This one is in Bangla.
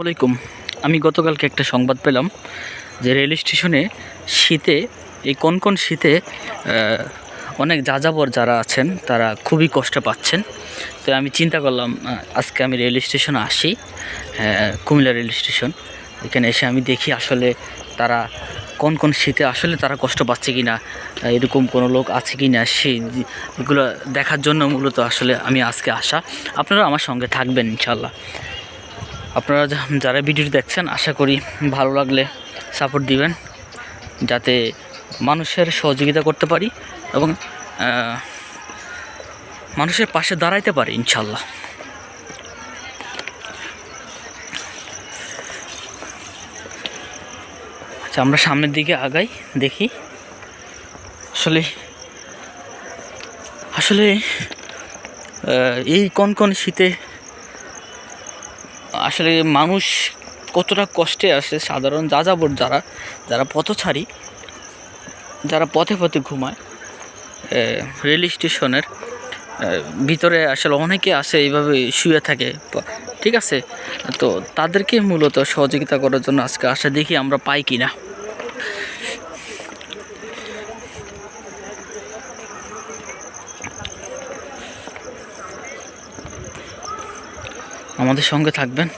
আসসালামাইকুম আমি গতকালকে একটা সংবাদ পেলাম যে রেল স্টেশনে শীতে, এই কোন কোন শীতে অনেক যাযাবর যারা আছেন, তারা খুবই কষ্ট পাচ্ছেন। তো আমি চিন্তা করলাম আজকে আমি রেল স্টেশনে আসি কুমিল্লা রেল স্টেশন। এখানে এসে আমি দেখি আসলে তারা কোন কোন শীতে আসলে তারা কষ্ট পাচ্ছে কি না এরকম কোনো লোক আছে কি না সেই এগুলো দেখার জন্য মূলত আসলে আমি আজকে আসা। আপনারা আমার সঙ্গে থাকবেন ইনশাল্লাহ আপনারা যারা ভিডিওটি দেখছেন, আশা করি ভালো লাগলে সাপোর্ট দিবেন, যাতে মানুষের সহযোগিতা করতে পারি এবং মানুষের পাশে দাঁড়াইতে পারি, ইনশাল্লাহ। আচ্ছা আমরা সামনের দিকে আগাই, দেখি। আসলে আসলে এই কোন কোন শীতে আসলে মানুষ কতটা কষ্টে আসে, সাধারণ যাযাবর যারা যারা পথছাড়ি যারা পথে পথে ঘুমায় রেল স্টেশনের ভিতরে আসলে অনেকে আসে এইভাবে শুয়ে থাকে ঠিক আছে? তো তাদেরকে মূলত সহযোগিতা করার জন্য আজকে আসা দেখি আমরা পাই কি না আমাদের সঙ্গে থাকবেন।